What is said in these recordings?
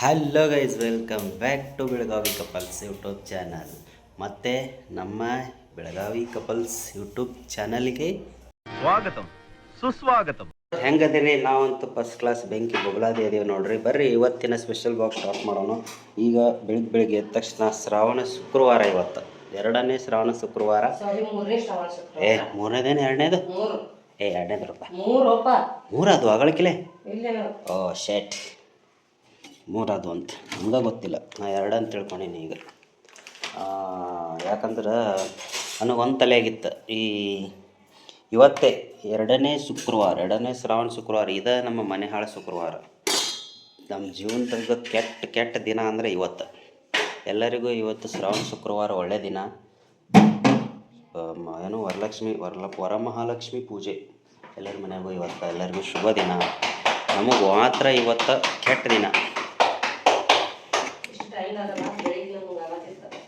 Hello guys welcome back to Belagavi couples YouTube channel ಮತ್ತು ನಮ್ಮ Belagavi couples YouTube ಚಾನಲ್ಗೆ ಸ್ವಾಗತ ಸುಸ್ವಾಗತ. ಹೆಂಗದಿರಿ? ನಾವಂತೂ ಫಸ್ಟ್ ಕ್ಲಾಸ್ ಬೆಂಕಿ ಬೊಗಲಾದಿ ಇದೀವಿ ನೋಡ್ರಿ. ಬರ್ರಿ ಇವತ್ತಿನ ಸ್ಪೆಷಲ್ ಬಾಕ್ಸ್ ಸ್ಟಾರ್ಟ್ ಮಾಡೋಣ. ಈಗ ಬೆಳಿಗ್ಗೆ ಬೆಳಿಗ್ಗೆ ಎದ್ದ ತಕ್ಷಣ ಶ್ರಾವಣ ಶುಕ್ರವಾರ ಇವತ್ತು. ಎರಡನೇ ಶ್ರಾವಣ ಶುಕ್ರವಾರ. ಏ ಮೂರನೇದೇನು ಎರಡನೇದು? ಏ ಎರಡನೇದು ರೂಪಾಯಿ ಮೂರದು ಅಗಳಕಿಲೆ ಓ ಶೇಟ್ ಮೂರದು ಅಂತ. ನಮ್ಗೆ ಗೊತ್ತಿಲ್ಲ. ನಾ ಎರಡು ಅಂತ ತಿಳ್ಕೊಂಡೀನಿ ಈಗ. ಯಾಕಂದ್ರೆ ನನಗೆ ಒಂದು ತಲೆ ಆಗಿತ್ತು ಈ ಇವತ್ತೇ ಎರಡನೇ ಶುಕ್ರವಾರ, ಎರಡನೇ ಶ್ರಾವಣ ಶುಕ್ರವಾರ, ಇದೇ ನಮ್ಮ ಮನೆ ಹಾಳು ಶುಕ್ರವಾರ. ನಮ್ಮ ಜೀವನದಾಗ ಕೆಟ್ಟ ಕೆಟ್ಟ ದಿನ ಅಂದರೆ ಇವತ್ತು. ಎಲ್ಲರಿಗೂ ಇವತ್ತು ಶ್ರಾವಣ ಶುಕ್ರವಾರ ಒಳ್ಳೆ ದಿನ. ಏನು ವರಲಕ್ಷ್ಮಿ, ವರಲ, ವರಮಹಾಲಕ್ಷ್ಮಿ ಪೂಜೆ. ಎಲ್ಲರ ಮನೆಗೂ ಇವತ್ತು, ಎಲ್ಲರಿಗೂ ಶುಭ ದಿನ. ನಮಗೆ ಮಾತ್ರ ಇವತ್ತು ಕೆಟ್ಟ ದಿನ.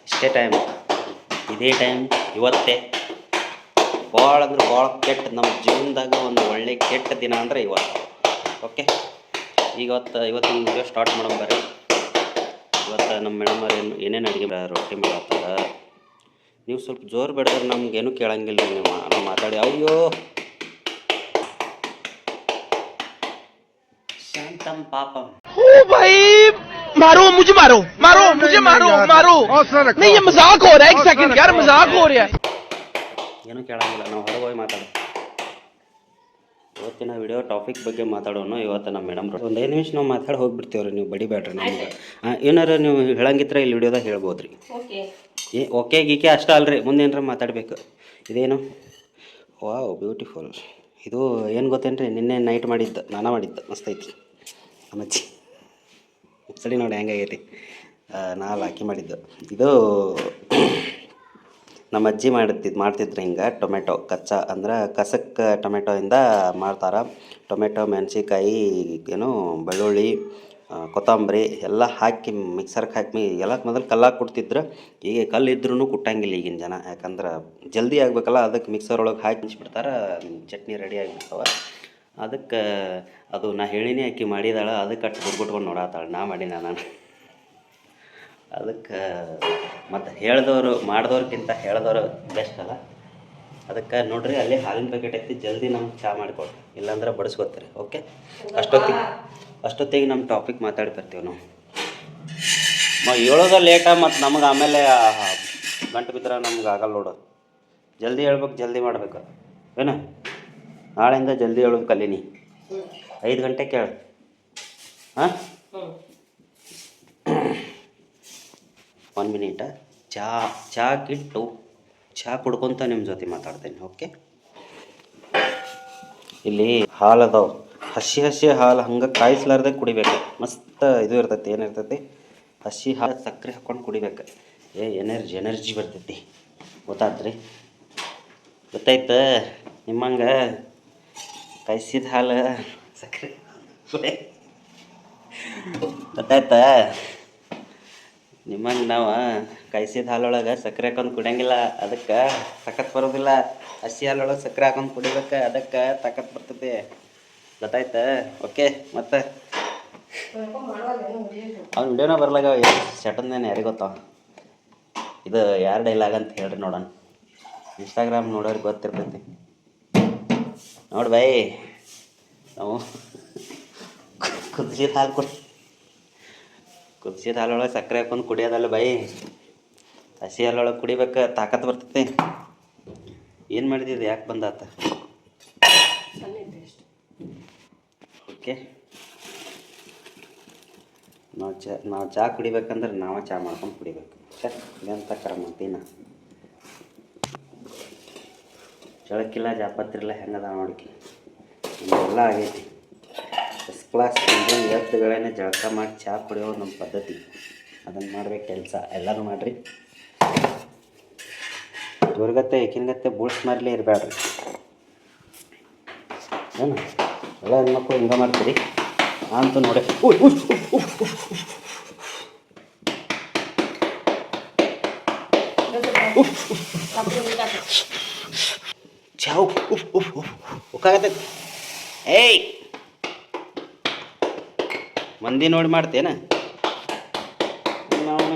ಇಷ್ಟು ಟೈಮ್ ಇದೇ ಟೈಮ್ ಇವತ್ತೇ. ಭಾಳ ಅಂದ್ರೆ ಭಾಳ ಕೆಟ್ಟ ನಮ್ಮ ಜೀವನದಾಗ ಒಂದು ಒಳ್ಳೆ ಕೆಟ್ಟ ದಿನ ಅಂದರೆ ಇವತ್ತು. ಓಕೆ ಇವತ್ತು ಇವತ್ತಿನ ವಿಡಿಯೋ ಸ್ಟಾರ್ಟ್ ಮಾಡೋಣ ಬರ್ರಿ. ಇವತ್ತು ನಮ್ಮ ಮೇಡಮ್ ಏನು, ಏನೇನು ಅಡುಗೆ ರೊಟ್ಟಿ ಮಾಡತ್ತಾರ. ನೀವು ಸ್ವಲ್ಪ ಜೋರು ಬೆಳೆದ್ರೆ ನಮ್ಗೇನು ಕೇಳಂಗಿಲ್ಲ ನೀವು, ನಾವು ಮಾತಾಡಿ. ಅಯ್ಯೋ! ಶಾಂತಂ ಪಾಪಂ ओ भाई मारो मुझे मारो मारो मुझे मारो मारो नहीं ये मजाक हो रहा है एक सेकंड यार मजाक हो रहा है ಏನೂ ಕೇಳಂಗಿಲ್ಲ ನಾವು ಹೊರಗೆ ಹೋಗಿ ಮಾತಾಡೋಣ ಇವತ್ತಿನ ವಿಡಿಯೋ ಟಾಪಿಕ್ ಬಗ್ಗೆ ಮಾತಾಡೋಣ ಇವತ್ತು ನಮ್ಮ ಮೇಡಮ್ ಒಂದು ಐದು ನಿಮಿಷ ನಾವು ಮಾತಾಡಿ ಹೋಗ್ಬಿಡ್ತೀವ್ರಿ ನೀವು ಬಡಿಬೇಡ್ರಿ ನಮ್ಗೆ ಹಾಂ ಏನಾರ ನೀವು ಹೇಳಂಗಿದ್ರೆ ಇಲ್ಲಿ ವಿಡಿಯೋದಾಗ ಹೇಳ್ಬೋದು ರೀ ಓಕೆ ಏ ಓಕೆ ಗೀಕೆ ಅಷ್ಟೇ ಅಲ್ರಿ ಮುಂದೆ ಏನಾರ ಮಾತಾಡಬೇಕು ಇದೇನು ವಾವ್ ಬ್ಯೂಟಿಫುಲ್ ಇದು ಏನು ಗೊತ್ತೇನ್ರಿ ನಿನ್ನೆ ನೈಟ್ ಮಾಡಿದ್ದು ನಾನ ಮಾಡಿದ್ದು ಮಸ್ತ್ ಐತಿ ಅಮ್ಮಚ್ಚಿ ಸರಿ ನೋಡಿ, ಹೆಂಗಾಗೈತಿ. ನಾವು ಹಾಕಿ ಮಾಡಿದ್ದು. ಇದು ನಮ್ಮ ಅಜ್ಜಿ ಮಾಡ್ತಿದ್, ಮಾಡ್ತಿದ್ರು ಹಿಂಗೆ, ಟೊಮೆಟೊ, ಕಚ್ಚಾ ಅಂದ್ರೆ ಕಸಕ್ಕೆ ಟೊಮೆಟೊಯಿಂದ ಮಾಡ್ತಾರೆ. ಟೊಮೆಟೊ, ಮೆಣಸಿನ್ಕಾಯಿ, ಏನು ಬೆಳ್ಳುಳ್ಳಿ ಕೊತ್ತಂಬರಿ ಎಲ್ಲ ಹಾಕಿ ಮಿಕ್ಸರ್ಗೆ ಹಾಕಿ ಎಲ್ಲ ಮೊದಲು ಕಲ್ಲಾಗಿ ಕೊಡ್ತಿದ್ರು. ಈಗ ಕಲ್ಲು ಇದ್ರೂ ಕುಟ್ಟಂಗಿಲ್ಲ ಈಗಿನ ಜನ. ಯಾಕಂದ್ರೆ ಜಲ್ದಿ ಆಗಬೇಕಲ್ಲ ಅದಕ್ಕೆ ಮಿಕ್ಸರ್ ಒಳಗೆ ಹಾಕಿ ಹಂಚ್ಬಿಡ್ತಾರೆ ಚಟ್ನಿ ರೆಡಿ ಆಗಿಬಿಡ್ತಾವ. ಅದಕ್ಕೆ ಅದು ನಾ ಹೇಳಿನಿ ಆಕಿ ಮಾಡಿದಾಳ, ಅದಕ್ಕೆ ಅಷ್ಟು ಕೊಟ್ಕೊಂಡು ನೋಡತ್ತಾಳೆ ನಾ ಮಾಡಿನ ನಾನು. ಅದಕ್ಕೆ ಮತ್ತು ಹೇಳ್ದವರು ಮಾಡಿದವ್ರಿಗಿಂತ ಹೇಳ್ದವ್ರು ಬೆಸ್ಟ್ ಅಲ್ಲ. ಅದಕ್ಕೆ ನೋಡ್ರಿ, ಅಲ್ಲಿ ಹಾಲಿನ ಪ್ಯಾಕೆಟ್ ಐತಿ, ಜಲ್ದಿ ನಮ್ಗೆ ಚಹಾ ಮಾಡಿಕೊಡ್ರಿ ಇಲ್ಲಾಂದ್ರೆ ಬಡಿಸ್ಕೊತೀರಿ ಓಕೆ ಅಷ್ಟೊತ್ತಿಗೆ ಅಷ್ಟೊತ್ತಿಗೆ ನಮ್ಮ ಟಾಪಿಕ್ ಮಾತಾಡಿ ಬರ್ತೀವಿ ನಾವು. ಹೇಳೋದ ಲೇಟ ಮತ್ತು ನಮಗೆ ಆಮೇಲೆ ಗಂಟು ಬಿದ್ದರೆ ನಮ್ಗೆ ಆಗಲ್ಲ ನೋಡು. ಜಲ್ದಿ ಹೇಳ್ಬೇಕು, ಜಲ್ದಿ ಮಾಡಬೇಕು. ಏನು? ನಾಳೆಯಿಂದ ಜಲ್ದಿ ಹೇಳೋದು ಕಲೀನಿ. ಐದು ಗಂಟೆ ಕೇಳು. ಹಾಂ? ಒಂದು ಮಿನಿಟ. ಚಹಾ ಕಿಟ್ಟು. ಚಹಾ ಕುಡ್ಕೊತ ನಿಮ್ಮ ಜೊತೆ ಮಾತಾಡ್ತೇನೆ, ಓಕೆ? ಇಲ್ಲಿ ಹಾಲು ಅದಾವ. ಹಸಿ ಹಸಿ ಹಾಲು ಹಂಗೆ ಕಾಯಿಸ್ಲಾರ್ದೆ ಕುಡಿಬೇಕು. ಮಸ್ತ್ ಇದು ಇರ್ತೈತಿ ಏನಿರ್ತೈತಿ ಹಸಿ ಹಾಲು ಸಕ್ಕರೆ ಹಾಕ್ಕೊಂಡು ಕುಡಿಬೇಕು. ಏ, ಎನರ್ಜಿ ಎನರ್ಜಿ ಬರ್ತೈತಿ. ಗೊತ್ತಾತ್ರಿ? ಗೊತ್ತಾಯ್ತ? ನಿಮ್ಮಂಗೆ ಕಾಯಿಸಿದ ಹಾಲು ಸಕ್ಕರೆ ಗೊತ್ತಾಯ್ತಾ? ನಿಮ್ಮಂಗೆ ನಾವು ಕಾಯಿಸಿದ ಹಾಲೊಳಗೆ ಸಕ್ಕರೆ ಹಾಕೊಂಡು ಕುಡಿಯಂಗಿಲ್ಲ. ಅದಕ್ಕೆ ತಕತ್ ಬರೋದಿಲ್ಲ. ಹಸಿ ಹಾಲೊಳಗೆ ಸಕ್ಕರೆ ಹಾಕೊಂಡು ಕುಡಿಬೇಕು. ಅದಕ್ಕೆ ತಾಕತ್ ಬರ್ತೈತಿ ಗೊತ್ತಾಯ್ತಾ? ಓಕೆ, ಮತ್ತೆ? ಅವ್ನ ವಿಡಿಯೋನ ಬರ್ಲಾಗ ಚಟನ್ನೇನು ಯಾರಿಗೆ ಗೊತ್ತಾವ ಇದು ಯಾರು ಡೈಲಾಗ್ ಅಂತ ಹೇಳ್ರಿ ನೋಡೋಣ. ಇನ್ಸ್ಟಾಗ್ರಾಮ್ ನೋಡೋರಿಗೆ ಗೊತ್ತಿರ್ತೈತಿ. ನೋಡಿ ಬೈ. ನಾವು ಕುದಿಸಿದ ಹಾಲು ಕುಡಿ ಕುದಿಸಿದ ಹಾಲೊಳಗೆ ಸಕ್ಕರೆ ಹಾಕೊಂಡು ಕುಡಿಯೋದಲ್ಲ ಬೈ. ಹಸಿ ಹಾಲೊಳಗೆ ಕುಡಿಬೇಕು ತಾಕತ್ತು ಬರ್ತೈತಿ. ಏನು ಮಾಡಿದಿದ್ದು ಯಾಕೆ ಬಂದಾತ? ಓಕೆ. ನಾವು ಚಾ ನಾವು ಚಹಾ ಕುಡಿಬೇಕಂದ್ರೆ ನಾವೇ ಚಹಾ ಮಾಡ್ಕೊಂಡು ಕುಡಿಬೇಕು. ಎಂತ ಕ್ರಮ ಚಳಕಿಲ್ಲ ಜಾಪತ್ರಿಲ್ಲ, ಹೆಂಗದ ನೋಡಿಕೆ. ಎಲ್ಲ ಆಗೈತಿ. ಫಸ್ಟ್ ಕ್ಲಾಸ್ ಮುಂಜಾನೆ ಎತ್ತುಗಳೇ ಜಳಕ ಮಾಡಿ ಚಹಾ ಕುಡಿಯೋ ನಮ್ಮ ಪದ್ಧತಿ. ಅದನ್ನು ಮಾಡ್ಬೇಕು ಕೆಲಸ. ಎಲ್ಲರೂ ಮಾಡಿರಿ. ದುರ್ಗತ್ತೆ ಈಕಿನಗತ್ತೆ ಬುಳ್ಸ್ ಮಾರ್ಲೇ ಇರಬೇಡ್ರಿ ಏನು? ಎಲ್ಲ ಹೆಣ್ಮಕ್ಳು ಹಿಂಗೆ ಮಾಡ್ತೀರಿ? ಅಂತೂ ನೋಡಿ. ಚಾವು ಉಫ್ ಉಫ್ ಉಫ್ ಉಕ್ಕಾಗತ್ತೈತಿ ಏಯ್! ಮಂದಿ ನೋಡಿ ಮಾಡ್ತೇನ? ನಾವು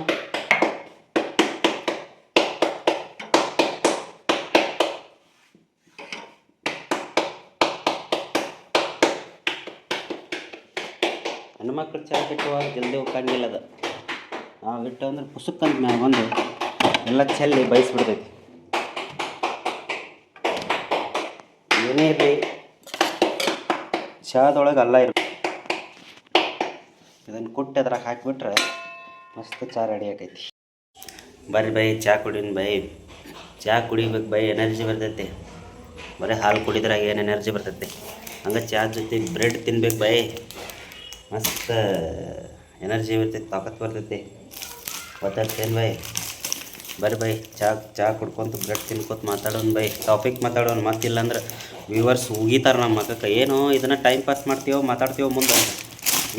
ಹೆಣ್ಮಕ್ಳು ಚಾ ಬಿಟ್ಟುವಾಗ ಜಲ್ದಿ ಹೋಗಂಗಿಲ್ಲ ಅದು ನಾವು ಬಿಟ್ಟು ಅಂದ್ರೆ ಪುಸ್ತಕಂತ ಮ್ಯಾಗ ಬಂದು ಎಲ್ಲ ಚೆಲ್ಲಿ ಬಯಸ್ಬಿಡ್ತೈತಿ ಏನೇ ಇರಲಿ, ಚಹಾದೊಳಗೆ ಅಲ್ಲ ಇರ ಇದನ್ನು ಕುಟ್ಟಿ ಅದ್ರಾಗ ಹಾಕಿಬಿಟ್ರೆ ಮಸ್ತ್ ಚಹಾ ರೆಡಿ ಆಗೈತಿ. ಬರ್ರಿ ಬೈ ಚಹಾ ಕುಡಿನ ಬೈ. ಚಹಾ ಕುಡಿಬೇಕು ಬೈ ಎನರ್ಜಿ ಬರ್ತೈತಿ. ಬರೀ ಹಾಲು ಕುಡಿದ್ರಾಗ ಏನು ಎನರ್ಜಿ ಬರ್ತೈತಿ? ಹಂಗೆ ಚಹಾ ಜೊತೆ ಬ್ರೆಡ್ ತಿನ್ಬೇಕು ಬೈ. ಮಸ್ತ್ ಎನರ್ಜಿ ಬರ್ತೈತಿ, ತಾಕತ್ ಬರ್ತೈತಿ. ಗೊತ್ತಾಗ್ತೇನು ಬೈ? ಬರ್ರಿ ಬೈ, ಚಾ ಚಾ ಕುಡ್ಕೊಂತ ಬ್ರೆಡ್ ತಿನ್ಕೊತ ಮಾತಾಡೋಣ ಬೈ. ಟಾಪಿಕ್ ಮಾತಾಡೋಣ ಮತ್ತಿಲ್ಲ ಅಂದ್ರೆ ವ್ಯೂವರ್ಸ್ ಉಗಿತಾರೆ ನಮ್ಮ ಮಗಕ್ಕೆ. ಏನೋ ಇದನ್ನು ಟೈಮ್ ಪಾಸ್ ಮಾಡ್ತೀವೋ ಮಾತಾಡ್ತೀವೋ ಮುಂದೆ.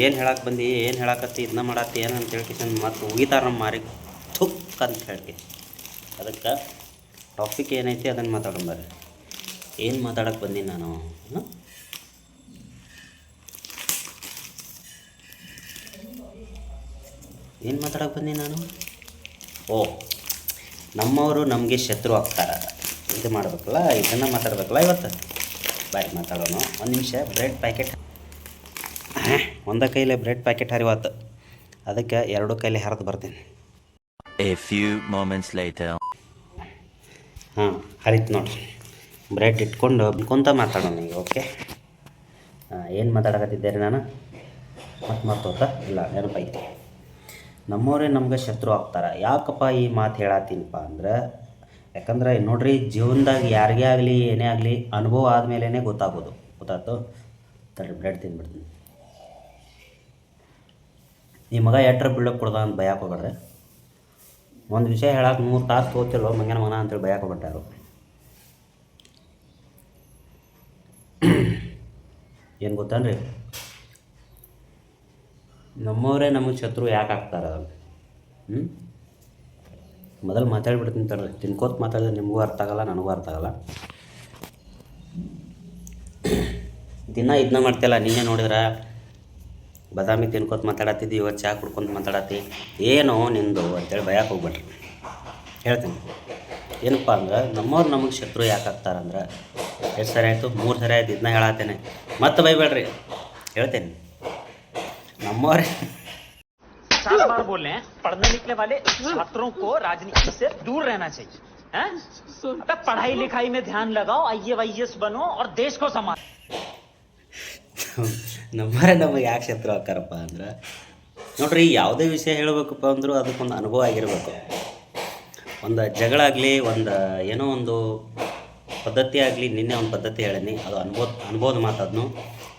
ಏನು ಹೇಳಕ್ಕೆ ಬಂದು, ಏನು ಹೇಳಕತ್ತಿ ಇದನ್ನ ಮಾಡತ್ತಿ, ಏನು ಅಂತ ಹೇಳ್ಕಿಸನ್ ಮತ್ತೆ ಉಗಿತಾರೆ ನಮ್ಮ ಮಾರಿಗೆ ಥುಕ್ ಅಂತ ಹೇಳ್ತಿ ಅದಕ್ಕೆ ಟಾಪಿಕ್ ಏನೈತಿ ಅದನ್ನು ಮಾತಾಡೋಣ ಬರ್ರಿ. ಏನು ಮಾತಾಡಕ್ಕೆ ಬಂದೀನಿ ನಾನು? ಏನು ಮಾತಾಡಕ್ಕೆ ಬಂದೀನಿ ನಾನು? ಓ ನಮ್ಮವರು ನಮಗೆ ಶತ್ರು ಆಗ್ತಾರೆ. ಇದು ಮಾಡಬೇಕಲ್ಲ ಇದನ್ನು ಮಾತಾಡ್ಬೇಕಲ್ಲ ಇವತ್ತು? ಬಾಯ್ ಮಾತಾಡೋಣ. ಒಂದು ನಿಮಿಷ ಬ್ರೆಡ್ ಪ್ಯಾಕೆಟ್ ಒಂದ ಕೈಲೇ ಬ್ರೆಡ್ ಪ್ಯಾಕೆಟ್ ಹರಿವಾತು. ಅದಕ್ಕೆ ಎರಡು ಕೈಲಿ ಹರಿದು ಬರ್ತೀನಿ. ಎ ಫ್ಯೂ ಮೊಮೆಂಟ್ಸ್ ಲೈಟ್ ಹಾಂ ಹರಿತು ನೋಡ್ರಿ ಬ್ರೆಡ್ ಇಟ್ಕೊಂಡು ಕುಂತ ಮಾತಾಡೋಣ ಈಗ ಓಕೆ ಏನು ಮಾತಾಡಕತ್ತಿದ್ದೆ ರೀ ನಾನು? ಮತ್ತೆ ಮರ್ತೋತ? ಇಲ್ಲ ನೆನಪೈತಿ ನಮ್ಮವರೇ ನಮ್ಗೆ ಶತ್ರು ಆಗ್ತಾರೆ. ಯಾಕಪ್ಪ ಈ ಮಾತು ಹೇಳತ್ತೀನಪ್ಪ ಅಂದ್ರೆ, ಯಾಕಂದ್ರೆ ನೋಡ್ರಿ ಜೀವನದಾಗ ಯಾರಿಗೇ ಆಗಲಿ, ಏನೇ ಆಗಲಿ, ಅನುಭವ ಆದಮೇಲೆ ಗೊತ್ತಾಗೋದು. ಗೊತ್ತಾಯ್ತು? ತಡಿ ಬ್ರೆಡ್ ತಿಂದ್ಬಿಡ್ತೀನಿ ಈ ಮಗ ಎಟ್ರ ಬೀಳಕ್ಕೆ ಕೊಡ್ದ ಅಂತ ಭಯಕ್ಕೆ ಹೋಗ್ಬೇಡ್ರಿ. ಒಂದು ವಿಷಯ ಹೇಳಕ್ಕೆ ಮೂರು ತಾಸು ತೋತಿಲ್ವ ಮಂಗನ ಮನ ಅಂತೇಳಿ ಭಯಕ್ಕೆ ಹೋಗ್ಬಿಟ್ಟಾರು ಏನು ಗೊತ್ತನ್ರಿ? ನಮ್ಮವರೇ ನಮಗೆ ಶತ್ರು ಯಾಕೆ ಆಗ್ತಾರ? ಹ್ಞೂ ಮೊದಲು ಮಾತಾಡ್ಬಿಡ್ತೀನಿ ತಡ್ರಿ. ತಿನ್ಕೋತ ಮಾತಾಡಿದ್ರೆ ನಿಮಗೂ ಅರ್ಥ ಆಗಲ್ಲ, ನನಗೂ ಅರ್ಥ ಆಗಲ್ಲ. ದಿನ ಇದನ್ನ ಮಾಡ್ತಿಲ್ಲ ನೀನೇ ನೋಡಿದ್ರೆ? ಬದಾಮಿ ತಿನ್ಕೋತ ಮಾತಾಡತ್ತಿದ್ದಿ ಇವತ್ತು ಚಹಾ ಕುಡ್ಕೊಂತ ಮಾತಾಡತ್ತಿ. ಏನೋ ನಿಂದು ಅಂತೇಳಿ ಭಯಕ್ಕೆ ಹೋಗ್ಬಿಟ್ರಿ ಹೇಳ್ತೀನಿ. ಏನಪ್ಪ ಅಂದ್ರೆ, ನಮ್ಮವ್ರು ನಮಗೆ ಶತ್ರು ಯಾಕೆ ಆಗ್ತಾರಂದ್ರೆ? ಎಷ್ಟು ಸರಿ ಆಯಿತು? ಮೂರು ಸರಿ ಆಯ್ತು ಇದನ್ನ ಹೇಳತ್ತೇನೆ ಮತ್ತೆ ಬೈಬೇಡ್ರಿ. ಹೇಳ್ತೇನೆ. ನಮ್ಮವ್ರೆ सात बार बोल रहे हैं पढ़ने निकले वाले छात्रों को राजनीति से दूर रहना चाहिए हैं? अबे पढ़ाई लिखाई में ध्यान लगाओ आई वाईएस बनो और देश को संभालो ನಮ್ಮರೆ ನಮಗೆ ಯಾಕೆ ಶತ್ರು ಆಕಾರಪ್ಪ ಅಂದ್ರೆ ನೋಡ್ರಿ ಯಾವುದೇ ವಿಷಯ ಹೇಳಬೇಕಪ್ಪ ಅಂದರೂ ಅದಕ್ಕೊಂದು ಅನುಭವ ಆಗಿರ್ಬೇಕು ಒಂದು ಜಗಳ ಆಗಲಿ ಒಂದು ಏನೋ ಒಂದು ಪದ್ಧತಿ ಆಗಲಿ ನಿನ್ನೆ ಒಂದು ಪದ್ಧತಿ ಹೇಳೀನಿ ಅದು ಅನುಭವ ಅನುಭವದ ಮಾತದ್ನು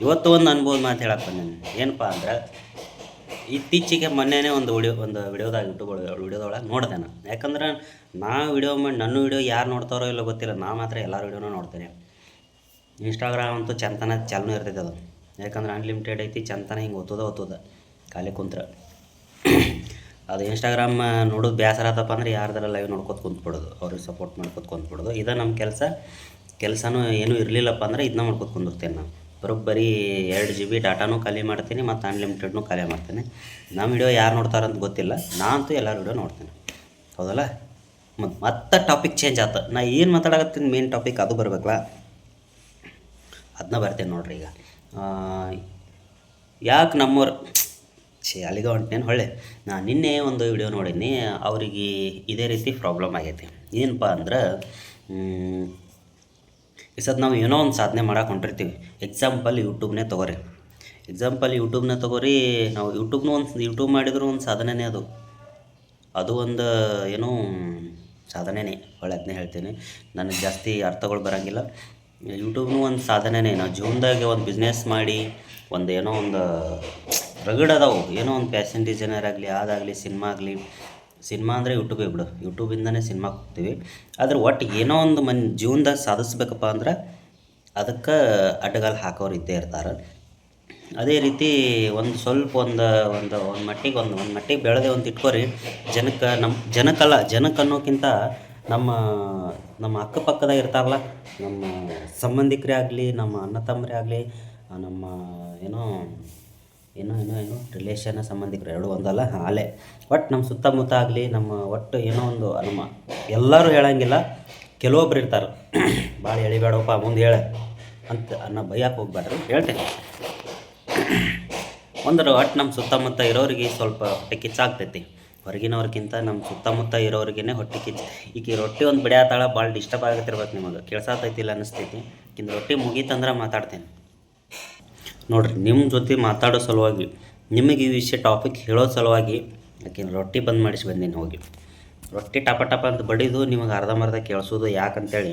ಇವತ್ತು ಒಂದು ಅನುಭವದ ಮಾತು ಹೇಳಕ್ಕೆ ಬಂದೀನಿ. ಏನಪ್ಪ ಅಂದ್ರೆ ಇತ್ತೀಚೆಗೆ ಮೊನ್ನೆನೇ ಒಂದು ವಿಡಿಯೋ, ಒಂದು ವಿಡಿಯೋದಾಗ ಯೂಟ್ಯೂಬ್ ವಿಡಿಯೋದೊಳಗೆ ನೋಡಿದೆ ನಾನು. ಯಾಕಂದ್ರೆ ನಾ ವಿಡಿಯೋ ಮಾಡಿ ನನ್ನ ವಿಡಿಯೋ ಯಾರು ನೋಡ್ತಾರೋ ಇಲ್ಲೋ ಗೊತ್ತಿಲ್ಲ. ನಾ ಮಾತ್ರ ಎಲ್ಲ ವಿಡಿಯೋನೂ ನೋಡ್ತೇನೆ. ಇನ್ಸ್ಟಾಗ್ರಾಮ್ ಅಂತೂ ಚಂತನ ಚಾಲೂ ಇರ್ತೈತೆ ಅದು. ಯಾಕಂದ್ರೆ ಅನ್ಲಿಮಿಟೆಡ್ ಐತಿ, ಚಂತನ ಹಿಂಗೆ ಓದೋದ ಓದೋದ ಖಾಲಿ ಕುಂತ್ರ. ಅದು ಇನ್ಸ್ಟಾಗ್ರಾಮ್ ನೋಡೋದು ಬೇಸರ ಆತಪ್ಪ ಅಂದ್ರೆ ಯಾರ್ದಾರ ಲೈವ್ ನೋಡ್ಕೊತ ಕುಂತ್ಬಿಡೋದು. ಅವ್ರಿಗೆ ಸಪೋರ್ಟ್ ಮಾಡ್ಕೊತ ಕುಂತ್ಬಿಡೋದು. ಇದೇ ನಮ್ಮ ಕೆಲಸ. ಕೆಲಸನೂ ಏನೂ ಇರಲಿಲ್ಲಪ್ಪ ಅಂದ್ರೆ ಇದನ್ನ ಮಾಡ್ಕೊತ ಕುಂದಿರ್ತೇನೆ ನಾನು ಬರೋಬ್ಬರಿ ಎರಡು ಜಿ ಬಿ ಡಾಟಾನೂ ಖಾಲಿ ಮಾಡ್ತೀನಿ ಮತ್ತು ಅನ್ಲಿಮಿಟೆಡ್ನು ಖಾಲಿ ಮಾಡ್ತೀನಿ. ನಮ್ಮ ವಿಡಿಯೋ ಯಾರು ನೋಡ್ತಾರಂತ ಗೊತ್ತಿಲ್ಲ. ನಾ ಅಂತೂ ಎಲ್ಲರ ವಿಡಿಯೋ ನೋಡ್ತೀನಿ. ಹೌದಲ್ಲ? ಮತ್ತು ಮತ್ತೆ ಟಾಪಿಕ್ ಚೇಂಜ್ ಆತ. ನಾ ಏನು ಮಾತಾಡಕತ್ತೀನಿ ಮೇನ್ ಟಾಪಿಕ್ ಅದು ಬರಬೇಕಲ್ಲ? ಅದನ್ನ ಬರ್ತೇನೆ ನೋಡ್ರಿ ಈಗ. ಯಾಕೆ ನಮ್ಮವ್ರು ಛೇ, ಅಲ್ಲಿಗೆ ಹೊಂಟೇನು ಹೊಳ್ಳೆ. ನಾ ನಿನ್ನೆ ಒಂದು ವಿಡಿಯೋ ನೋಡೀನಿ. ಅವ್ರಿಗೆ ಇದೇ ರೀತಿ ಪ್ರಾಬ್ಲಮ್ ಆಗೈತಿ. ಏನಪ್ಪ ಅಂದ್ರೆ ಈ ನಾವು ಏನೋ ಒಂದು ಸಾಧನೆ ಮಾಡಕ್ಕೆ ಹೊಂಟಿರ್ತೀವಿ. ಎಕ್ಸಾಂಪಲ್ ಯೂಟ್ಯೂಬ್ನೇ ತಗೋರಿ. ಎಕ್ಸಾಂಪಲ್ ಯೂಟ್ಯೂಬ್ನೇ ತಗೋರಿ, ನಾವು ಯೂಟ್ಯೂಬ್ನು ಒಂದು ಯೂಟ್ಯೂಬ್ ಮಾಡಿದ್ರು ಒಂದು ಸಾಧನೆನೇ ಅದು. ಅದು ಒಂದು ಏನೋ ಸಾಧನೆನೇ ಒಳ್ಳೆದನ್ನೇ ಹೇಳ್ತೀನಿ. ನನಗೆ ಜಾಸ್ತಿ ಅರ್ಥಗಳು ಬರೋಂಗಿಲ್ಲ. ಯೂಟ್ಯೂಬ್ನು ಒಂದು ಸಾಧನೆನೇ, ನಾವು ಜೀವನದಾಗೆ ಒಂದು ಬಿಸ್ನೆಸ್ ಮಾಡಿ, ಒಂದು ಏನೋ ಒಂದು ರಗಡ್ ಅದಾವು. ಏನೋ ಒಂದು ಫ್ಯಾಷನ್ ಡಿಸೈನರ್ ಆಗಲಿ, ಅದಾಗಲಿ ಸಿನಿಮಾ ಆಗಲಿ ಸಿನಿಮಾ ಅಂದರೆ ಯೂಟ್ಯೂಬೇ ಬಿಡು. ಯೂಟ್ಯೂಬಿಂದನೇ ಸಿನಿಮಾಗೆ ಹೋಗ್ತೀವಿ ಆದ್ರೆ ಒಟ್ಟು ಏನೋ ಒಂದು ಮನ್ ಜೀವನದಾಗ ಸಾಧಿಸ್ಬೇಕಪ್ಪ ಅಂದ್ರೆ ಅದಕ್ಕೆ ಅಡ್ಡಗಾಲು ಹಾಕೋರು ಇದ್ದೇ ಇರ್ತಾರೆ. ಅದೇ ರೀತಿ ಒಂದು ಸ್ವಲ್ಪ ಒಂದು ಒಂದು ಒಂದು ಮಟ್ಟಿಗೆ ಒಂದು ಒಂದು ಮಟ್ಟಿಗೆ ಬೆಳೆದೆ ಒಂದು ಇಟ್ಕೋರಿ. ಜನಕ್ಕೆ ನಮ್ಮ ಜನಕ್ಕಲ್ಲ ಜನಕ್ಕೆ ಅನ್ನೋಕ್ಕಿಂತ ನಮ್ಮ ನಮ್ಮ ಅಕ್ಕಪಕ್ಕದಾಗ ಇರ್ತಾರಲ್ಲ, ನಮ್ಮ ಸಂಬಂಧಿಕರೇ ಆಗಲಿ, ನಮ್ಮ ಅಣ್ಣ ತಮ್ಮರೇ ಆಗಲಿ ನಮ್ಮ ಏನೋ ಏನೋ ಏನೋ ಏನೋ ರಿಲೇಷನ್ ಸಂಬಂಧಿಕರು ಎರಡು ಒಂದಲ್ಲ ಆಲೆ ಒಟ್ಟು ನಮ್ಮ ಸುತ್ತಮುತ್ತ ಆಗಲಿ, ನಮ್ಮ ಒಟ್ಟು ಏನೋ ಒಂದು, ನಮ್ಮ ಎಲ್ಲರೂ ಹೇಳಂಗಿಲ್ಲ. ಕೆಲವೊಬ್ರು ಇರ್ತಾರೆ. ಭಾಳ ಎಳಿಬೇಡಪ್ಪ, ಮುಂದೆ ಹೇಳ ಅಂತ ಅನ್ನೋ ಬೈಯಕ್ಕೆ ಹೋಗ್ಬೇಡ್ರಿ ಹೇಳ್ತೇನೆ. ಒಂದರ ಒಟ್ಟು ನಮ್ಮ ಸುತ್ತಮುತ್ತ ಇರೋರಿಗೆ ಸ್ವಲ್ಪ ಹೊಟ್ಟೆ ಕಿಚ್ಚಾಗ್ತೈತಿ. ಹೊರಗಿನವ್ರಿಗಿಂತ ನಮ್ಮ ಸುತ್ತಮುತ್ತ ಇರೋರಿಗೇ ಹೊಟ್ಟೆ ಕಿಚ್ಚು ಈಗ ರೊಟ್ಟಿ ಒಂದು ಬಿಡ್ಯಾತಾಳ ಭಾಳ ಡಿಸ್ಟರ್ಬ್ ಆಗತ್ತಿರ್ಬೇಕು ನಿಮಗೆ. ಕೇಳ್ಸಾತೈತಿಲ್ಲ ಅನ್ನಿಸ್ತೈತಿ ಇಂದು ರೊಟ್ಟಿ ಮುಗೀತಂದ್ರೆ ಮಾತಾಡ್ತೇನೆ. ನೋಡ್ರಿ ನಿಮ್ಮ ಜೊತೆ ಮಾತಾಡೋ ಸಲುವಾಗಿ, ನಿಮಗೆ ಈ ವಿಷಯ ಟಾಪಿಕ್ ಹೇಳೋ ಸಲುವಾಗಿ ಆಕಿನ ರೊಟ್ಟಿ ಬಂದ್ ಮಾಡಿಸಿ ಬಂದೀನಿ ಹೋಗಿ. ರೊಟ್ಟಿ ಟಪ ಟಪ ಅಂತ ಬಡಿದು ನಿಮಗೆ ಅರ್ಧಂಬರ್ಧ ಕೇಳಿಸೋದು ಯಾಕಂತೇಳಿ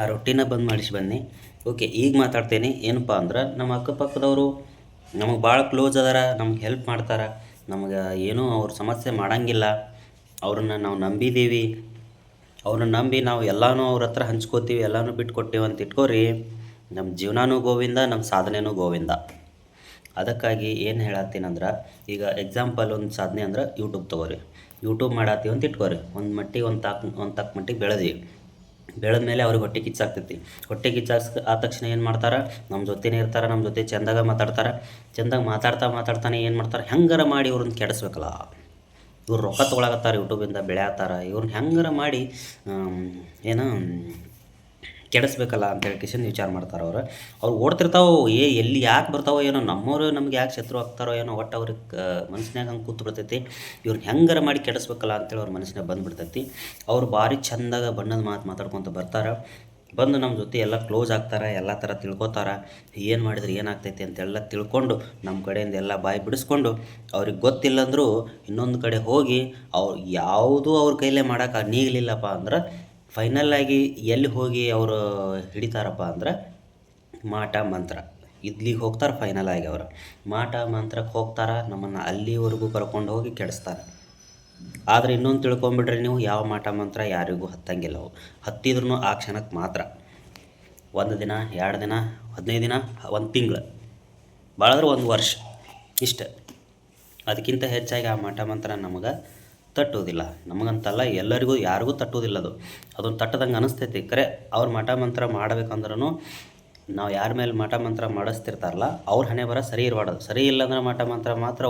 ಆ ರೊಟ್ಟಿನ ಬಂದ್ ಮಾಡಿಸಿ ಬನ್ನಿ ಓಕೆ ಈಗ ಮಾತಾಡ್ತೇನೆ, ಏನಪ್ಪ ಅಂದ್ರೆ ನಮ್ಮ ಅಕ್ಕಪಕ್ಕದವರು ನಮಗೆ ಭಾಳ ಕ್ಲೋಸ್ ಅದಾರ, ನಮ್ಗೆ ಹೆಲ್ಪ್ ಮಾಡ್ತಾರೆ, ನಮಗೆ ಏನೂ ಅವ್ರ ಸಮಸ್ಯೆ ಮಾಡೋಂಗಿಲ್ಲ, ಅವ್ರನ್ನ ನಾವು ನಂಬಿದ್ದೀವಿ ಅವ್ರನ್ನ ನಂಬಿ ನಾವು ಎಲ್ಲನೂ ಅವ್ರ ಹತ್ರ ಹಂಚ್ಕೋತೀವಿ, ಎಲ್ಲನೂ ಬಿಟ್ಟು ಕೊಟ್ಟೇವೆ ಅಂತ ಇಟ್ಕೋರಿ ನಮ್ಮ ಜೀವನನೂ ಗೋವಿಂದ ನಮ್ಮ ಸಾಧನೆನೂ ಗೋವಿಂದ. ಅದಕ್ಕಾಗಿ ಏನು ಹೇಳತ್ತೀನಂದ್ರೆ ಈಗ ಎಕ್ಸಾಂಪಲ್ ಒಂದು ಸಾಧನೆ ಅಂದ್ರೆ ಯೂಟ್ಯೂಬ್ ತೊಗೋರಿ. ಯೂಟ್ಯೂಬ್ ಮಾಡತ್ತೀವಿ ಅಂತ ಇಟ್ಕೋರಿ. ಒಂದು ಮಟ್ಟಿಗೆ, ಒಂದು ತಾಕ್, ಒಂದು ತಕ್ಕ ಮಟ್ಟಿಗೆ ಬೆಳೆದ್ವಿ ಬೆಳೆದ. ಮೇಲೆ ಅವ್ರಿಗೆ ಹೊಟ್ಟೆ ಕಿಚ್ಚಾಗ್ತೈತಿ. ಹೊಟ್ಟೆ ಕಿಚ್ಚಾಗ್ಸ್, ಆದ ತಕ್ಷಣ ಏನು ಮಾಡ್ತಾರೆ? ನಮ್ಮ ಜೊತೆನೇ ಇರ್ತಾರೆ ನಮ್ಮ ಜೊತೆ ಚೆಂದಾಗ ಮಾತಾಡ್ತಾರೆ. ಚೆಂದಾಗ ಮಾತಾಡ್ತಾ ಮಾತಾಡ್ತಾನೆ ಏನು ಮಾಡ್ತಾರೆ? ಹೆಂಗಾರ ಮಾಡಿ ಇವ್ರನ್ನ ಕೆಡಿಸ್ಬೇಕಲ್ಲ. ಇವ್ರು ರೊಕ್ಕ ತೊಗೊಳಕತ್ತಾರೆ ಯೂಟ್ಯೂಬಿಂದ ಬೆಳೆಯತ್ತಾರ ಇವ್ರನ್ನ ಹೆಂಗಾರ ಮಾಡಿ ಏನು ಕೆಡಿಸ್ಬೇಕಲ್ಲ ಅಂತೇಳಿ ಕಿಶನ್ ವಿಚಾರ ಮಾಡ್ತಾರೆ ಅವರು. ಅವ್ರು ಓಡ್ತಿರ್ತಾವೋ, ಏ, ಎಲ್ಲಿ ಯಾಕೆ ಬರ್ತಾವೋ ಏನೋ, ನಮ್ಮವರು ನಮ್ಗೆ ಯಾಕೆ ಶತ್ರು ಆಗ್ತಾರೋ ಏನೋ, ಒಟ್ಟು ಅವ್ರಿಗೆ ಮನಸ್ಸಿನಾಗ ಹಂಗೆ ಕೂತು ಬಿಡ್ತೈತಿ ಇವ್ರನ್ನ ಹೆಂಗಾರ ಮಾಡಿ ಕೆಡಿಸ್ಬೇಕಲ್ಲ ಅಂತೇಳಿ ಅವ್ರ ಮನಸ್ಸಿನಾಗ ಬಂದುಬಿಡ್ತೈತಿ. ಅವ್ರು ಭಾರಿ ಚಂದಾಗ ಬಣ್ಣದ ಮಾತು ಮಾತಾಡ್ಕೊತ ಬರ್ತಾರೆ. ಬಂದು ನಮ್ಮ ಜೊತೆ ಎಲ್ಲ ಕ್ಲೋಸ್ ಆಗ್ತಾರೆ, ಎಲ್ಲ ಥರ ತಿಳ್ಕೊತಾರೆ. ಏನು ಮಾಡಿದ್ರೆ ಏನಾಗ್ತೈತಿ ಅಂತೆಲ್ಲ ತಿಳ್ಕೊಂಡು ನಮ್ಮ ಕಡೆಯಿಂದ ಎಲ್ಲ ಬಾಯಿ ಬಿಡಿಸ್ಕೊಂಡು ಅವ್ರಿಗೆ ಗೊತ್ತಿಲ್ಲಂದ್ರೂ ಇನ್ನೊಂದು ಕಡೆ ಹೋಗಿ ಅವ್ರು ಯಾವುದೂ ಅವ್ರ ಕೈಲೇ ಮಾಡೋಕೆ ನೀಗಲಿಲ್ಲಪ್ಪ ಅಂದ್ರೆ ಫೈನಲ್ ಆಗಿ ಎಲ್ಲಿ ಹೋಗಿ ಅವರು ಹಿಡಿತಾರಪ್ಪ ಅಂದ್ರೆ ಮಾಟ ಮಂತ್ರ. ಇದ್ಲಿಗೆ ಹೋಗ್ತಾರೆ ಫೈನಲ್ ಆಗಿ ಅವರು. ಮಾಟ ಮಂತ್ರಕ್ಕೆ ಹೋಗ್ತಾರೆ, ನಮ್ಮನ್ನು ಅಲ್ಲಿವರೆಗೂ ಕರ್ಕೊಂಡು ಹೋಗಿ ಕೆಡಿಸ್ತಾರೆ. ಆದರೆ ಇನ್ನೊಂದು ತಿಳ್ಕೊಂಬಿಡ್ರಿ ನೀವು ಯಾವ ಮಾಟ ಮಂತ್ರ ಯಾರಿಗೂ ಹತ್ತಂಗಿಲ್ಲ ಅವು. ಹತ್ತಿದ್ರೂ ಆ ಕ್ಷಣಕ್ಕೆ ಮಾತ್ರ. ಒಂದು ದಿನ, ಎರಡು ದಿನ, ಹದಿನೈದು ದಿನ, ಒಂದು ತಿಂಗಳು. ಭಾಳಂದ್ರೆ ಒಂದು ವರ್ಷ ಇಷ್ಟ. ಅದಕ್ಕಿಂತ ಹೆಚ್ಚಾಗಿ ಆ ಮಾಟ ಮಂತ್ರ ನಮಗೆ ತಟ್ಟೋದಿಲ್ಲ ನಮಗಂತಲ್ಲ, ಎಲ್ಲರಿಗೂ ಯಾರಿಗೂ ತಟ್ಟೋದಿಲ್ಲ ಅದು. ಅದೊಂದು ತಟ್ಟದಂಗೆ ಅನಿಸ್ತೈತಿ. ಕರೆ, ಅವ್ರು ಮಠ ಮಂತ್ರ ಮಾಡ್ಬೇಕಂದ್ರೂ ನಾವು ಯಾರ ಮೇಲೆ ಮಠ ಮಂತ್ರ ಮಾಡಿಸ್ತಿರ್ತಾರಲ್ಲ, ಅವ್ರ ಹಣೆ ಬರ ಸರಿ ಇರಬಾರ್ದು. ಸರಿ ಇಲ್ಲ ಅಂದ್ರೆ ಮಾಟ ಮಂತ್ರ ಮಾತ್ರ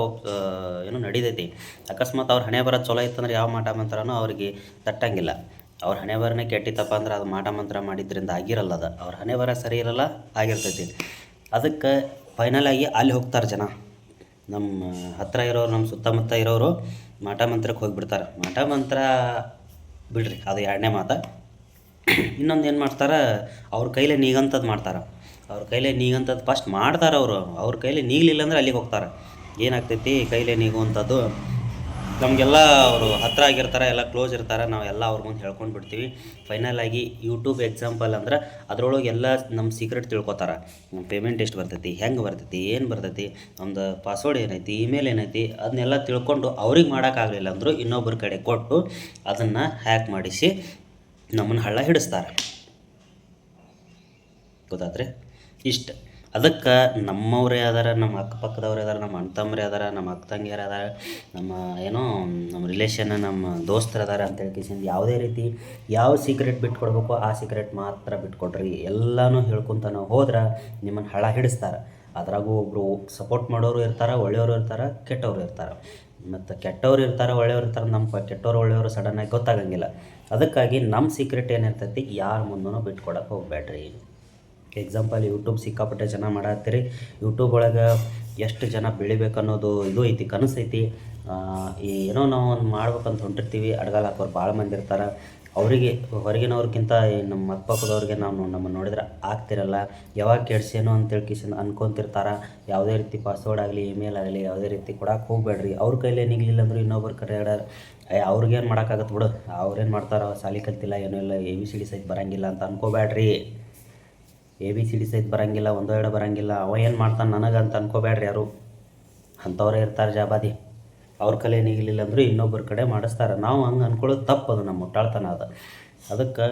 ಏನು ನಡೀತೈತಿ. ಅಕಸ್ಮಾತ್ ಅವ್ರ ಹಣೆ ಬರ ಚಲೋ ಇತ್ತಂದ್ರೆ ಯಾವ ಮಠ ಮಂತ್ರನೂ ಅವ್ರಿಗೆ ತಟ್ಟಂಗಿಲ್ಲ. ಅವ್ರ ಹಣೆ ಬರನೇ ಕೆಟ್ಟಿತ್ತಪ್ಪ ಅಂದ್ರೆ ಅದು ಮಾಟ ಮಂತ್ರ ಮಾಡಿದ್ರಿಂದ ಆಗಿರಲ್ಲ ಅದು. ಅವ್ರ ಹಣೆ ಬರ ಸರಿ ಇರಲ್ಲ, ಆಗಿರ್ತೈತಿ. ಅದಕ್ಕೆ ಫೈನಲ್ ಆಗಿ ಅಲ್ಲಿ ಹೋಗ್ತಾರೆ ಜನ. ನಮ್ಮ ಹತ್ತಿರ ಇರೋರು, ನಮ್ಮ ಸುತ್ತಮುತ್ತ ಇರೋರು ಮಾಟ ಮಂತ್ರಕ್ಕೆ ಹೋಗಿಬಿಡ್ತಾರೆ. ಮಾಟ ಮಂತ್ರ ಬಿಡ್ರಿ, ಅದು ಎರಡನೇ ಮಾತು. ಇನ್ನೊಂದು ಏನು ಮಾಡ್ತಾರೆ, ಅವ್ರ ಕೈಲೇ ನೀಗಂಥದ್ದು ಮಾಡ್ತಾರೆ. ಅವ್ರ ಕೈಲೇ ನೀಗಂಥದ್ದು ಫಸ್ಟ್ ಮಾಡ್ತಾರೆ ಅವರು. ಅವ್ರ ಕೈಲೇ ನೀಗಲಿಲ್ಲ ಅಂದ್ರೆ ಅಲ್ಲಿಗೆ ಹೋಗ್ತಾರೆ. ಏನಾಗ್ತೈತಿ, ಕೈಲೇ ನೀಗುವಂಥದ್ದು ನಮಗೆಲ್ಲ ಅವರು ಹತ್ತಿರ ಆಗಿರ್ತಾರೆ, ಎಲ್ಲ ಕ್ಲೋಸ್ ಇರ್ತಾರೆ, ನಾವು ಎಲ್ಲ ಅವ್ರ ಮುಂದೆ ಹೇಳ್ಕೊಂಡು ಬಿಡ್ತೀವಿ. ಫೈನಲ್ ಆಗಿ ಯೂಟ್ಯೂಬ್ ಎಕ್ಸಾಂಪಲ್ ಅಂದ್ರೆ ಅದರೊಳಗೆ ಎಲ್ಲ ನಮ್ಮ ಸೀಕ್ರೆಟ್ ತಿಳ್ಕೊತಾರೆ. ಪೇಮೆಂಟ್ ಎಷ್ಟು ಬರ್ತೈತಿ, ಹೆಂಗೆ ಬರ್ತೈತಿ, ಏನು ಬರ್ತೈತಿ, ನಮ್ದು ಪಾಸ್ವರ್ಡ್ ಏನೈತಿ ಇಮೇಲ್ ಏನೈತಿ ಅದನ್ನೆಲ್ಲ ತಿಳ್ಕೊಂಡು ಅವ್ರಿಗೆ ಮಾಡೋಕ್ಕಾಗಲಿಲ್ಲ ಅಂದರೂ ಇನ್ನೊಬ್ಬರ ಕಡೆ ಕೊಟ್ಟು ಅದನ್ನು ಹ್ಯಾಕ್ ಮಾಡಿಸಿ ನಮ್ಮನ್ನು ಹಳ್ಳ ಹಿಡಿಸ್ತಾರೆ. ಗೊತ್ತಾದ್ರೆ ಇಷ್ಟ. ಅದಕ್ಕೆ ನಮ್ಮವರೇ ಅದಾರ, ನಮ್ಮ ಅಕ್ಕಪಕ್ಕದವ್ರು ಅದಾರ, ನಮ್ಮ ಅಣ್ಣ ತಮ್ಮರೇ ಅದಾರ, ನಮ್ಮ ಅಕ್ಕ ತಂಗಿಯರು ಅದಾರ, ನಮ್ಮ ಏನೋ ನಮ್ಮ ರಿಲೇಷನ್ ನಮ್ಮ ದೋಸ್ತರು ಅದಾರ ಅಂತೇಳಿ ಕಿಸಿಂದ ಯಾವುದೇ ರೀತಿ ಯಾವ ಸೀಕ್ರೆಟ್ ಬಿಟ್ಕೊಡ್ಬೇಕು ಆ ಸೀಕ್ರೆಟ್ ಮಾತ್ರ ಬಿಟ್ಕೊಡ್ರಿ. ಎಲ್ಲನೂ ಹೇಳ್ಕೊತ ನಾವು ಹೋದ್ರೆ ನಿಮ್ಮನ್ನು ಹಳ ಹಿಡಿಸ್ತಾರೆ. ಅದ್ರಾಗೂ ಒಬ್ಬರು ಸಪೋರ್ಟ್ ಮಾಡೋರು ಇರ್ತಾರೆ, ಒಳ್ಳೆಯವರು ಇರ್ತಾರೆ, ಕೆಟ್ಟವರು ಇರ್ತಾರೆ. ಮತ್ತು ಕೆಟ್ಟವ್ರು ಇರ್ತಾರೆ, ಒಳ್ಳೆಯವ್ರು ಇರ್ತಾರೆ ನಮ್ಮ ಕೆಟ್ಟವ್ರು, ಒಳ್ಳೆಯವರು ಸಡನ್ನಾಗಿ ಗೊತ್ತಾಗಂಗಿಲ್ಲ. ಅದಕ್ಕಾಗಿ ನಮ್ಮ ಸೀಕ್ರೆಟ್ ಏನಿರ್ತೈತಿ ಯಾರ ಮುಂದೂ ಬಿಟ್ಕೊಡಕ್ಕೆ ಹೋಗ್ಬೇಡ್ರಿ ಎಕ್ಸಾಂಪಲ್ ಯೂಟ್ಯೂಬ್ ಸಿಕ್ಕಾಪಟ್ಟೆ ಜನ ಮಾಡತ್ತೀರಿ. ಯೂಟ್ಯೂಬ್ ಒಳಗೆ ಎಷ್ಟು ಜನ ಬೆಳಿಬೇಕು ಅನ್ನೋದು ಇದು ಐತಿ, ಕನಸು ಐತಿ. ಏನೋ ನಾವು ಒಂದು ಮಾಡ್ಬೇಕಂತ ಹೊಂಟಿರ್ತೀವಿ. ಅಡ್ಗಾಲ ಹಾಕೋರು ಭಾಳ ಮಂದಿ ಇರ್ತಾರೆ. ಅವರಿಗೆ ಹೊರಗಿನವ್ರಿಗಿಂತ ನಮ್ಮ ಅಕ್ಕಪಕ್ಕದವ್ರಿಗೆ ನಾವು ನಮ್ಮನ್ನು ನೋಡಿದ್ರೆ ಆಗ್ತಿರಲ್ಲ. ಯಾವಾಗ ಕೆಡ್ಸೇನೋ ಅಂತೇಳಿ ಕಿಶನ್ ಅನ್ಕೊಂತಿರ್ತಾರೆ. ಯಾವುದೇ ರೀತಿ ಪಾಸ್ವರ್ಡ್ ಆಗಲಿ ಇಮೇಲ್ ಆಗಲಿ, ಯಾವುದೇ ರೀತಿ ಕೊಡಕ್ಕೆ ಹೋಗ್ಬೇಡ್ರಿ. ಅವ್ರ ಕೈಲೇ ನಿಗಲಿಲ್ಲ ಅಂದ್ರೆ ಇನ್ನೊಬ್ರು ಕರೆ ಏ, ಅವ್ರಿಗೇನು ಮಾಡೋಕ್ಕಾಗತ್ತೆ ಬಿಡು. ಅವ್ರೇನು ಮಾಡ್ತಾರೋ, ಸಾಲಿ ಕಲ್ತಿಲ್ಲ, ಏನೂ ಇಲ್ಲ ಎ ಬಿ ಸಿ ಡಿ ಸಹಿತ ಬರೋಂಗಿಲ್ಲ ಅಂತ ಅನ್ಕೋಬೇಡ್ರಿ ಎ ಬಿ ಸಿ ಡಿ ಸಹಿತ ಬರಂಗಿಲ್ಲ, ಒಂದೋ ಎರಡು ಬರಂಗಿಲ್ಲ. ಅವ ಏನು ಮಾಡ್ತಾನೆ ನನಗೆ ಅಂತ ಅನ್ಕೋಬೇಡ್ರಿ ಯಾರು? ಅಂಥವ್ರೇ ಇರ್ತಾರೆ ಜಾಬಾದಿ. ಅವ್ರ ಕಲೆ ನಿಗಲಿಲ್ಲ ಅಂದರೂ ಇನ್ನೊಬ್ಬರ ಕಡೆ ಮಾಡಿಸ್ತಾರೆ. ನಾವು ಹಂಗೆ ಅನ್ಕೊಳ್ಳೋದು ಅದು ನಮ್ಮ ಮುಟ್ಟಾಳ್ತನ ಅದು. ಅದಕ್ಕೆ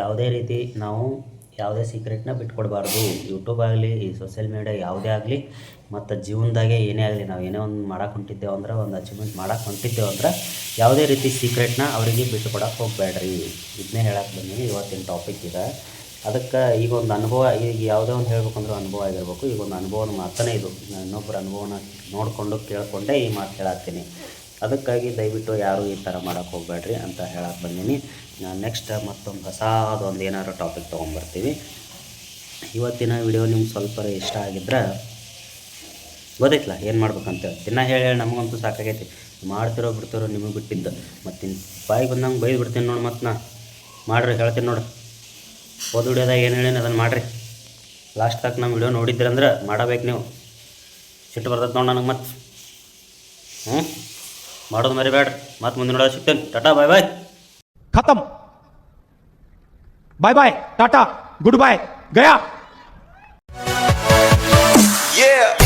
ಯಾವುದೇ ರೀತಿ ನಾವು ಯಾವುದೇ ಸೀಕ್ರೆಟ್ನ ಬಿಟ್ಕೊಡ್ಬಾರ್ದು. ಯೂಟ್ಯೂಬ್ ಆಗಲಿ, ಈ ಸೋಷಿಯಲ್ ಮೀಡಿಯಾ ಯಾವುದೇ ಆಗಲಿ, ಮತ್ತು ಜೀವನದಾಗೆ ಏನೇ ಆಗಲಿ, ನಾವು ಏನೇ ಒಂದು ಮಾಡಕ್ಕೆ ಹೊಂಟಿದ್ದೇವೆ ಅಂದ್ರೆ, ಒಂದು ಅಚೀವ್ಮೆಂಟ್ ಮಾಡಕ್ಕೆ ಹೊಂಟಿದ್ದೇವೆ ಅಂದ್ರೆ, ಯಾವುದೇ ರೀತಿ ಸೀಕ್ರೆಟ್ನ ಅವರಿಗೆ ಬಿಟ್ಟು ಕೊಡಕ್ಕೆ ಹೋಗಬೇಡ್ರಿ ಇದನ್ನೇ ಹೇಳಕ್ಕೆ ಬಂದೀನಿ, ಇವತ್ತಿನ ಟಾಪಿಕ್ ಇದೆ. ಅದಕ್ಕೆ ಈಗ ಒಂದು ಅನುಭವ, ಈಗ ಯಾವುದೇ ಒಂದು ಹೇಳ್ಬೇಕಂದ್ರೆ ಅನುಭವ ಆಗಿರ್ಬೇಕು. ಈಗ ಒಂದು ಅನುಭವನ ಮಾತನೇ ಇದು. ನಾನು ಇನ್ನೊಬ್ಬರ ಅನುಭವನ ನೋಡಿಕೊಂಡು ಕೇಳಿಕೊಂಡೇ ಈ ಮಾತು ಹೇಳತ್ತೀನಿ. ಅದಕ್ಕಾಗಿ ದಯವಿಟ್ಟು ಯಾರೂ ಈ ಥರ ಮಾಡೋಕ್ಕೆ ಹೋಗಬೇಡ್ರಿ ಅಂತ ಹೇಳಕ್ಕೆ ಬಂದೀನಿ. ನೆಕ್ಸ್ಟ್ ಮತ್ತೊಂದು ಹೊಸದೊಂದು ಏನಾರು ಟಾಪಿಕ್ ತೊಗೊಂಬರ್ತೀವಿ. ಇವತ್ತಿನ ವಿಡಿಯೋ ನಿಮ್ಗೆ ಸ್ವಲ್ಪ ಇಷ್ಟ ಆಗಿದ್ರೆ ಗೊತ್ತೈತಲ್ಲ ಏನು ಮಾಡ್ಬೇಕಂತೇಳಿ ದಿನ ಹೇಳಿ ಹೇಳಿ, ನಮಗಂತೂ ಸಾಕಾಗೈತಿ. ಮಾಡ್ತಿರೋ, ಬಿಡ್ತಿರೋ ನಿಮಗೆ ಬಿಟ್ಟಿದ್ದು. ಮತ್ತು ಬಾಯಿ ಬಾಯಿಗೆ ಬಂದಂಗೆ ಬೈದು ಬಿಡ್ತೀನಿ ನೋಡಿ ಮತ್ತು ನಾ ಮಾಡ್ರಿ, ಹೇಳ್ತೀನಿ ನೋಡ್ರಿ ಹೋದ ವಿಡಿಯೋದಾಗ ಏನು ಹೇಳೇನು ಅದನ್ನು ಮಾಡಿರಿ. ಲಾಸ್ಟ್ ತಕ್ಕ ನಮ್ಮ ವಿಡಿಯೋ ನೋಡಿದ್ರಂದ್ರೆ ಮಾಡಬೇಕು ನೀವು. ಸಿಟ್ಟು ಬರ್ತೈತೆ ನೋಡಿ ನನಗೆ ಮತ್ತೆ ಹ್ಞೂ ಮಾಡೋದು ಮರಿಬೇಡ್ರಿ ಮತ್ತೆ ಮುಂದೆ ನೋಡೋದು ಸಿಗ್ತೇನೆ. Tata bye bye. ಖತಮ್. Bye bye tata goodbye ಗಯಾ. Yeah!